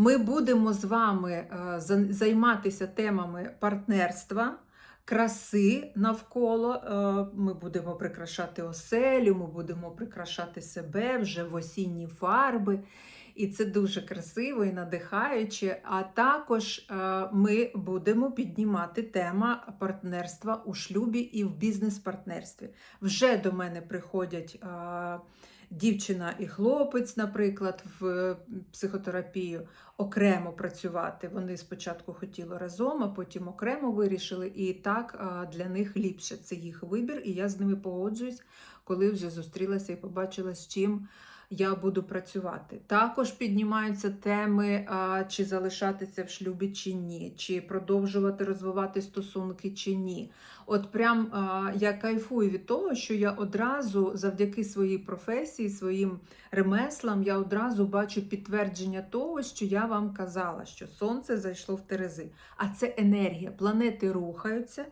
Ми будемо з вами е, займатися темами партнерства, краси навколо. Е, Ми будемо прикрашати оселю, ми будемо прикрашати себе вже в осінні фарби. І це дуже красиво і надихаюче. А також е, ми будемо піднімати тема партнерства у шлюбі і в бізнес-партнерстві. Вже до мене приходять. Е, Дівчина і хлопець, наприклад, в психотерапію окремо працювати. Вони спочатку хотіли разом, а потім окремо вирішили, і так для них ліпше. Це їх вибір, і я з ними погоджуюсь, коли вже зустрілася і побачила, з чим я буду працювати. Також піднімаються теми, а, чи залишатися в шлюбі чи ні, чи продовжувати розвивати стосунки чи ні. От прям а, я кайфую від того, що я одразу завдяки своїй професії, своїм ремеслам, я одразу бачу підтвердження того, що я вам казала, що сонце зайшло в Терези. А це енергія. Планети рухаються.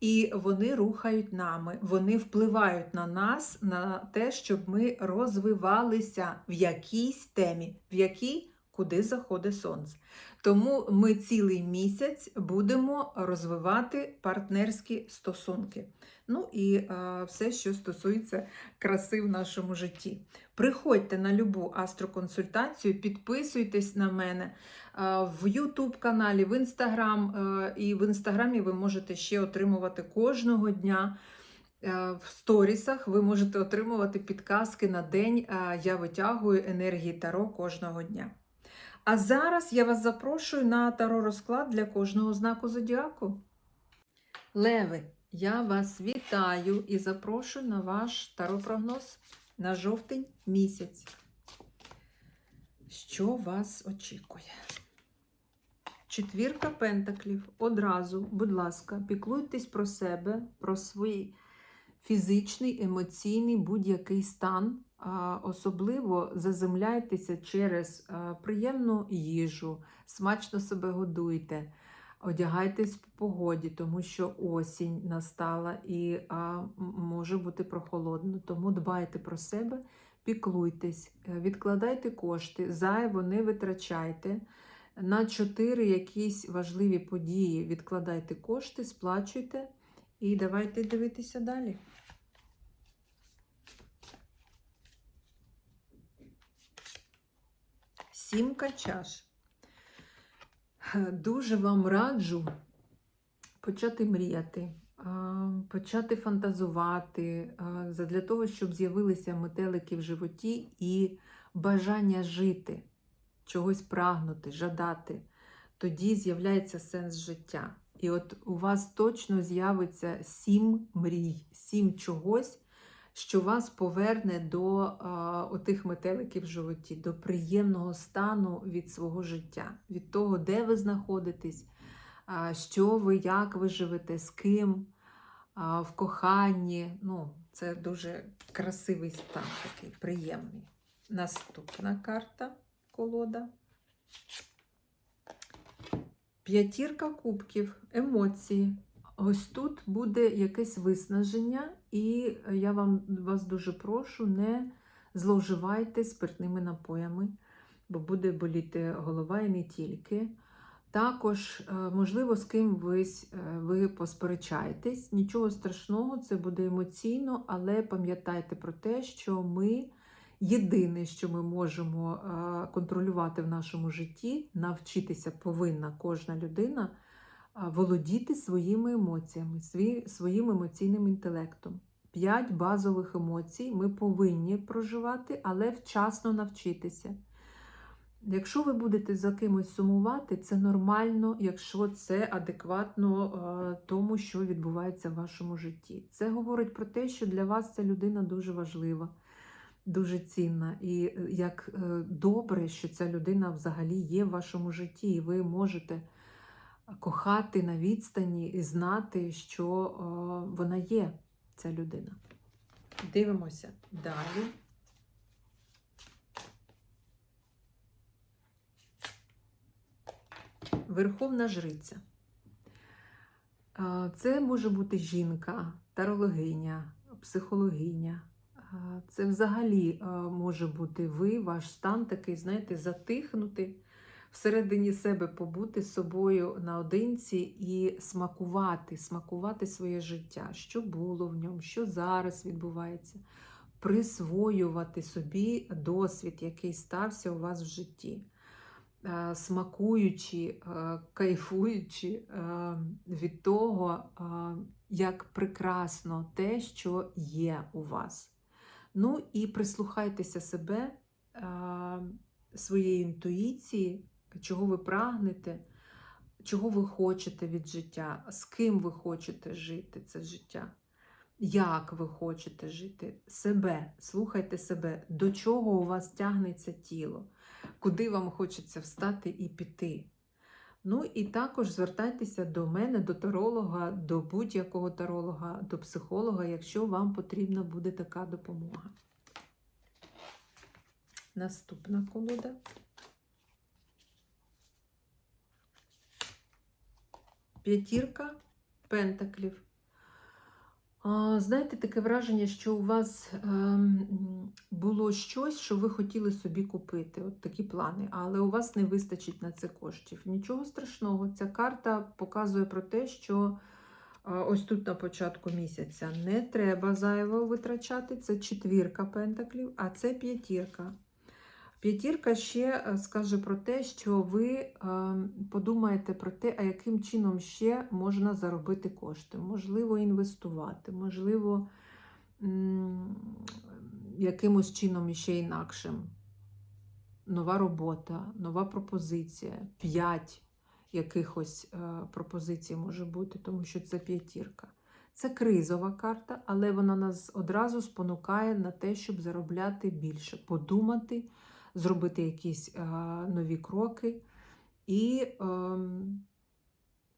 І вони рухають нами, вони впливають на нас, на те, щоб ми розвивалися в якійсь темі, в якій куди заходить сонце. Тому ми цілий місяць будемо розвивати партнерські стосунки. Ну і е, все, що стосується краси в нашому житті. Приходьте на любу астроконсультацію, підписуйтесь на мене е, в YouTube каналі, в Instagram. Е, і в інстаграмі ви можете ще отримувати кожного дня. е, В сторісах ви можете отримувати підказки на день. Я витягую енергії Таро кожного дня. А зараз я вас запрошую на таро розклад для кожного знаку зодіаку. Леви, я вас вітаю і запрошую на ваш таро-прогноз на жовтень місяць. Що вас очікує? Четвірка пентаклів. Одразу, будь ласка, піклуйтесь про себе, про свій фізичний, емоційний будь-який стан. Особливо заземляйтеся через приємну їжу, смачно себе годуйте, одягайтесь по погоді, тому що осінь настала і а, може бути прохолодно. Тому дбайте про себе, піклуйтесь, е, відкладайте кошти, зайво не витрачайте. На чотири якісь важливі події відкладайте кошти, сплачуйте і давайте дивитися далі. Сімка чаш. Дуже вам раджу почати мріяти, почати фантазувати а, задля того, щоб з'явилися метелики в животі і бажання жити, чогось прагнути, жадати. Тоді з'являється сенс життя. І от у вас точно з'явиться сім мрій, сім чогось, що вас поверне до а, отих метеликів в животі, до приємного стану від свого життя, від того, де ви знаходитесь, а, що ви, як ви живете, з ким, а, в коханні. Ну, це дуже красивий стан, такий приємний. Наступна карта колода. П'ятірка кубків, емоції. Ось тут буде якесь виснаження, і я вам, вас дуже прошу, не зловживайте спиртними напоями, бо буде боліти голова і не тільки. Також, е, можливо, з ким ви, ви посперечаєтесь. Нічого страшного, це буде емоційно, але пам'ятайте про те, що ми єдине, що ми можемо е, контролювати в нашому житті, навчитися повинна кожна людина володіти своїми емоціями, своїм емоційним інтелектом. П'ять базових емоцій ми повинні проживати, але вчасно навчитися. Якщо ви будете за кимось сумувати, це нормально, якщо це адекватно тому, що відбувається в вашому житті. Це говорить про те, що для вас ця людина дуже важлива, дуже цінна. І е, як е, добре, що ця людина взагалі є в вашому житті, і ви можете кохати на відстані і знати, що е, вона є, ця людина. Дивимося далі. Верховна жриця. Е, Це може бути жінка, тарологиня, психологиня. Е, Це взагалі може бути ви, ваш стан такий, знаєте, затихнути, всередині себе побути собою наодинці і смакувати, смакувати своє життя, що було в ньому, що зараз відбувається, присвоювати собі досвід, який стався у вас в житті. Е, Смакуючи, е, кайфуючи е, від того, як прекрасно те, що є у вас. Ну і прислухайтеся себе, своєї інтуїції, чого ви прагнете, чого ви хочете від життя, з ким ви хочете жити це життя, як ви хочете жити, себе, слухайте себе, до чого у вас тягнеться тіло, куди вам хочеться встати і піти. Ну і також звертайтеся до мене, до таролога, до будь-якого таролога, до психолога, якщо вам потрібна буде така допомога. Наступна колода. П'ятірка пентаклів. Знаєте, таке враження, що у вас ем, було щось, що ви хотіли собі купити, от такі плани, але у вас не вистачить на це коштів. Нічого страшного. Ця карта показує про те, що ось тут на початку місяця не треба зайво витрачати. Це четвірка пентаклів, а це п'ятірка. П'ятірка ще е, скаже про те, що ви е, подумаєте про те, а яким чином ще можна заробити кошти. Можливо, інвестувати, можливо, якимось чином ще інакшим. Нова робота, нова пропозиція, п'ять якихось е, пропозицій може бути, тому що це п'ятірка. Це кризова карта, але вона нас одразу спонукає на те, щоб заробляти більше, подумати зробити якісь е, нові кроки і е,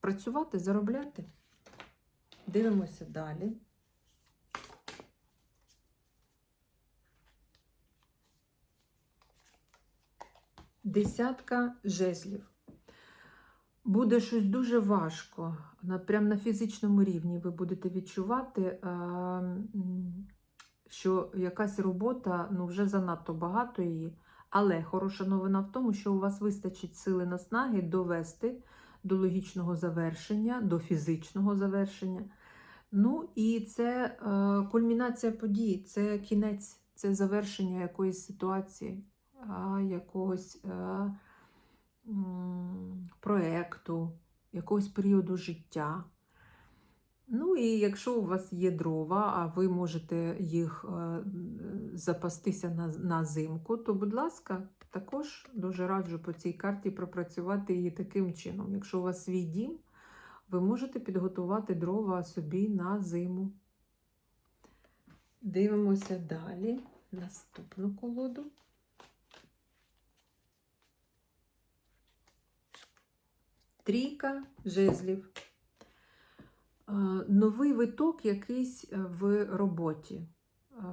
працювати, заробляти. Дивимося далі. Десятка жезлів. Буде щось дуже важко. Прямо на фізичному рівні ви будете відчувати, е, що якась робота ну, вже занадто багато її. Але хороша новина в тому, що у вас вистачить сили наснаги довести до логічного завершення, до фізичного завершення. Ну і це е, кульмінація подій, це кінець, це завершення якоїсь ситуації, е, якогось е, м, проекту, якогось періоду життя. Ну і якщо у вас є дрова, а ви можете їх е, запастися на, на зимку, то, будь ласка, також дуже раджу по цій карті пропрацювати її таким чином. Якщо у вас свій дім, ви можете підготувати дрова собі на зиму. Дивимося далі наступну колоду. Трійка жезлів. Е, Новий виток якийсь е, в роботі. Е,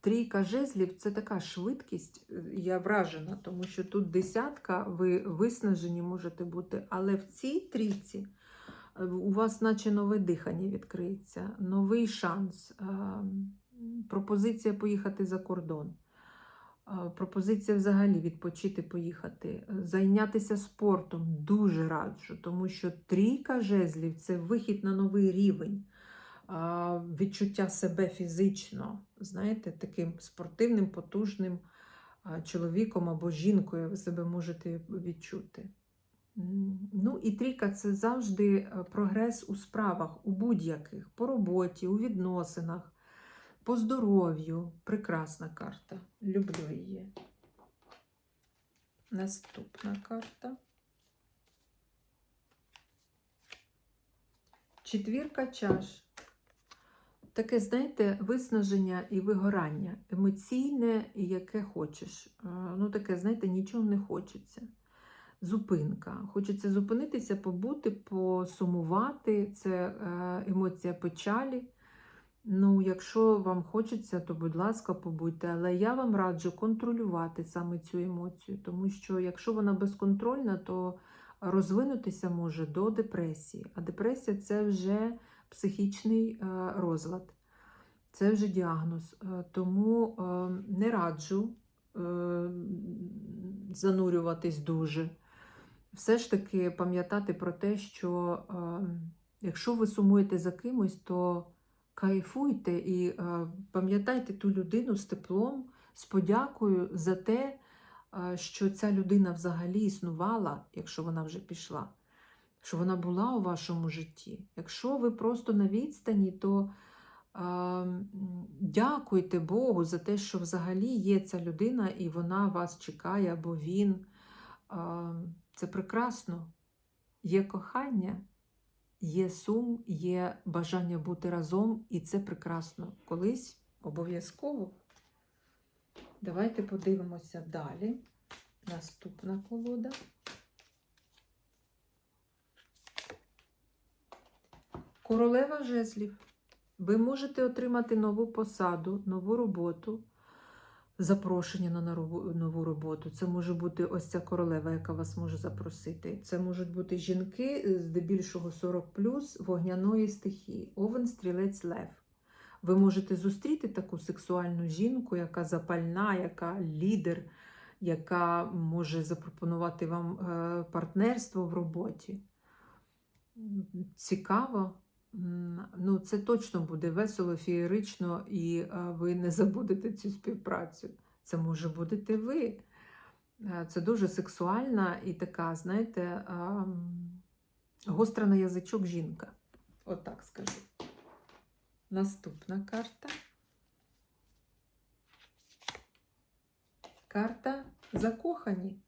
Трійка жезлів це така швидкість, я вражена, тому що тут десятка, ви виснажені можете бути, але в цій трійці у вас наче нове дихання відкриється, новий шанс, пропозиція поїхати за кордон. Е, Пропозиція взагалі відпочити, поїхати, е, зайнятися спортом. Дуже раджу, тому що трійка жезлів це вихід на новий рівень. Відчуття себе фізично, знаєте, таким спортивним, потужним чоловіком або жінкою ви себе можете відчути. Ну і трійка це завжди е, прогрес у справах, у будь-яких, по роботі, у відносинах, по здоров'ю. Прекрасна карта. Люблю її. Наступна карта. Четвірка чаш. Таке, знаєте, виснаження і вигорання, емоційне, і яке хочеш. Ну, таке, знаєте, нічого не хочеться. Зупинка. Хочеться зупинитися, побути, посумувати. Це е, емоція печалі. Ну, якщо вам хочеться, то, будь ласка, побудьте. Але я вам раджу контролювати саме цю емоцію, тому що якщо вона безконтрольна, то розвинутися може до депресії. А депресія це вже психічний е, розлад, це вже діагноз. Е, Тому е, не раджу занурюватись дуже. Все ж таки пам'ятати про те, що якщо ви сумуєте за кимось, то кайфуйте і е, пам'ятайте ту людину з теплом, з подякою за те, е, що ця людина взагалі існувала, якщо вона вже пішла, що вона була у вашому житті. Якщо ви просто на відстані, то е, дякуйте Богу за те, що взагалі є ця людина і вона вас чекає, або він. Це прекрасно. Є кохання, є сум, є бажання бути разом, і це прекрасно. Колись обов'язково. Давайте подивимося далі. Наступна колода. Королева жезлів. Ви можете отримати нову посаду, нову роботу запрошення на нову- роботу. Це може бути ось ця королева, яка вас може запросити. Це можуть бути жінки, е, здебільшого 40 вогняної стихії, овен, стрілець, лев. Ви можете зустріти таку сексуальну жінку, яка запальна, яка лідер, яка може запропонувати вам е, партнерство в роботі. Цікаво. Ну, це точно буде весело, феєрично, і е, ви не забудете цю співпрацю. Це може будете ви. Е, Це дуже сексуальна і така, знаєте, гостра на язичок жінка. Отак скажу. Наступна карта. Карта закохані.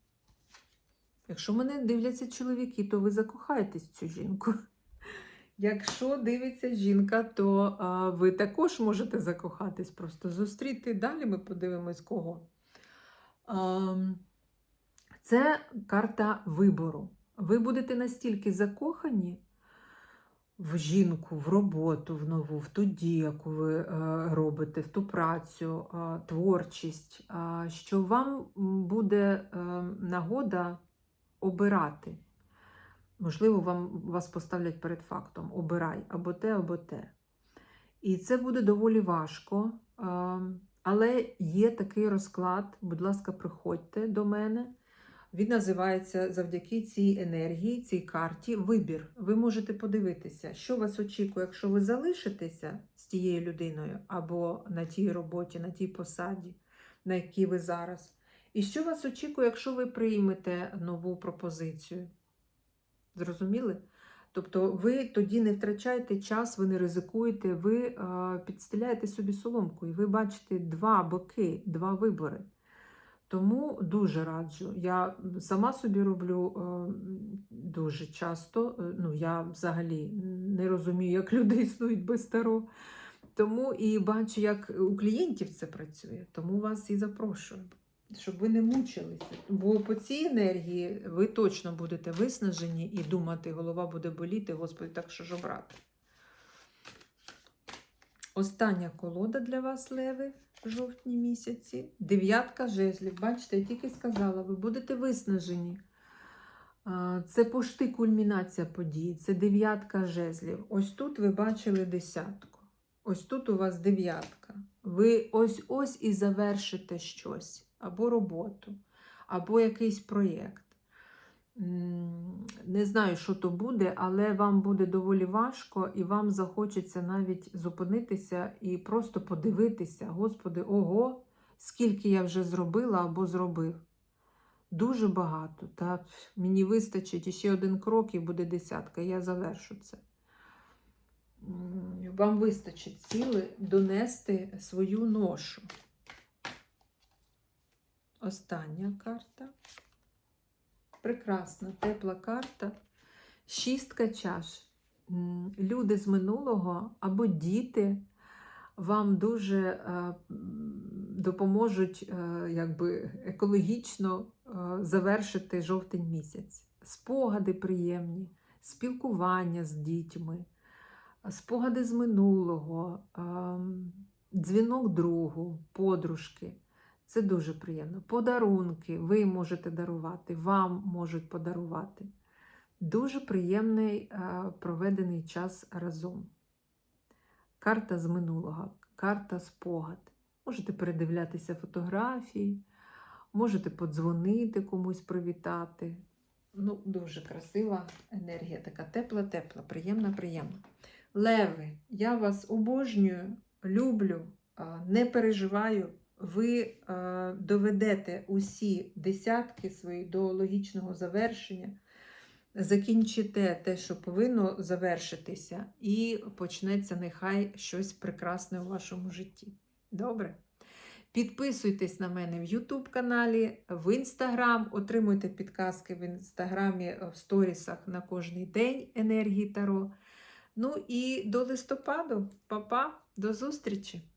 Якщо мене дивляться чоловіки, то ви закохаєтесь в цю жінку. Якщо дивиться жінка, то а, ви також можете закохатись, просто зустріти. Далі ми подивимось кого. А, це карта вибору. Ви будете настільки закохані в жінку, в роботу, в нову, в ту дію, яку ви е, робите, в ту працю, е, творчість, е, що вам буде нагода обирати. Можливо, вам, вас поставлять перед фактом: обирай або те, або те. І це буде доволі важко. Але є такий розклад. Будь ласка, приходьте до мене. Він називається завдяки цій енергії, цій карті вибір. Ви можете подивитися, що вас очікує, якщо ви залишитеся з тією людиною або на тій роботі, на тій посаді, на якій ви зараз. І що вас очікує, якщо ви приймете нову пропозицію. Зрозуміли? Тобто ви тоді не втрачаєте час, ви не ризикуєте, ви підстеляєте собі соломку, і ви бачите два боки, два вибори. Тому дуже раджу. Я сама собі роблю дуже часто. Ну, я взагалі не розумію, як люди існують без таро. Тому і бачу, як у клієнтів це працює. Тому вас і запрошую, щоб ви не мучилися. Бо по цій енергії ви точно будете виснажені і думати, голова буде боліти, Господи, так що ж обрати. Остання колода для вас, леви, в жовтні місяці. Дев'ятка жезлів. Бачите, я тільки сказала, ви будете виснажені. Це пошти кульмінація подій, це дев'ятка жезлів. Ось тут ви бачили десятку. Ось тут у вас дев'ятка. Ви ось-ось і завершите щось, або роботу, або якийсь проєкт. Не знаю, що то буде, але вам буде доволі важко, і вам захочеться навіть зупинитися і просто подивитися, Господи, ого, скільки я вже зробила або зробив. Дуже багато. Та мені вистачить ще один крок і буде десятка. Я завершу це. Вам вистачить сили донести свою ношу. Остання карта. Прекрасна, тепла карта. Шістка чаш. Люди з минулого або діти вам дуже е, допоможуть е, якби, екологічно е, завершити жовтень місяць. Спогади приємні, спілкування з дітьми, спогади з минулого, ем, дзвінок другу, подружки. Це дуже приємно. Подарунки ви можете дарувати, вам можуть подарувати. Дуже приємний е, проведений час разом. Карта з минулого, карта спогад. Можете передивлятися фотографії, можете подзвонити комусь привітати. Ну, дуже красива енергія, така тепла-тепла, приємна, приємна. Леви, я вас обожнюю, люблю, не переживаю. Ви е, доведете усі десятки свої до логічного завершення, закінчите те, що повинно завершитися, і почнеться нехай щось прекрасне у вашому житті. Добре? Підписуйтесь на мене в YouTube каналі, в Instagram, отримуйте підказки в інстаграмі в сторісах на кожний день енергії Таро. Ну і до листопаду, Па-па, до зустрічі!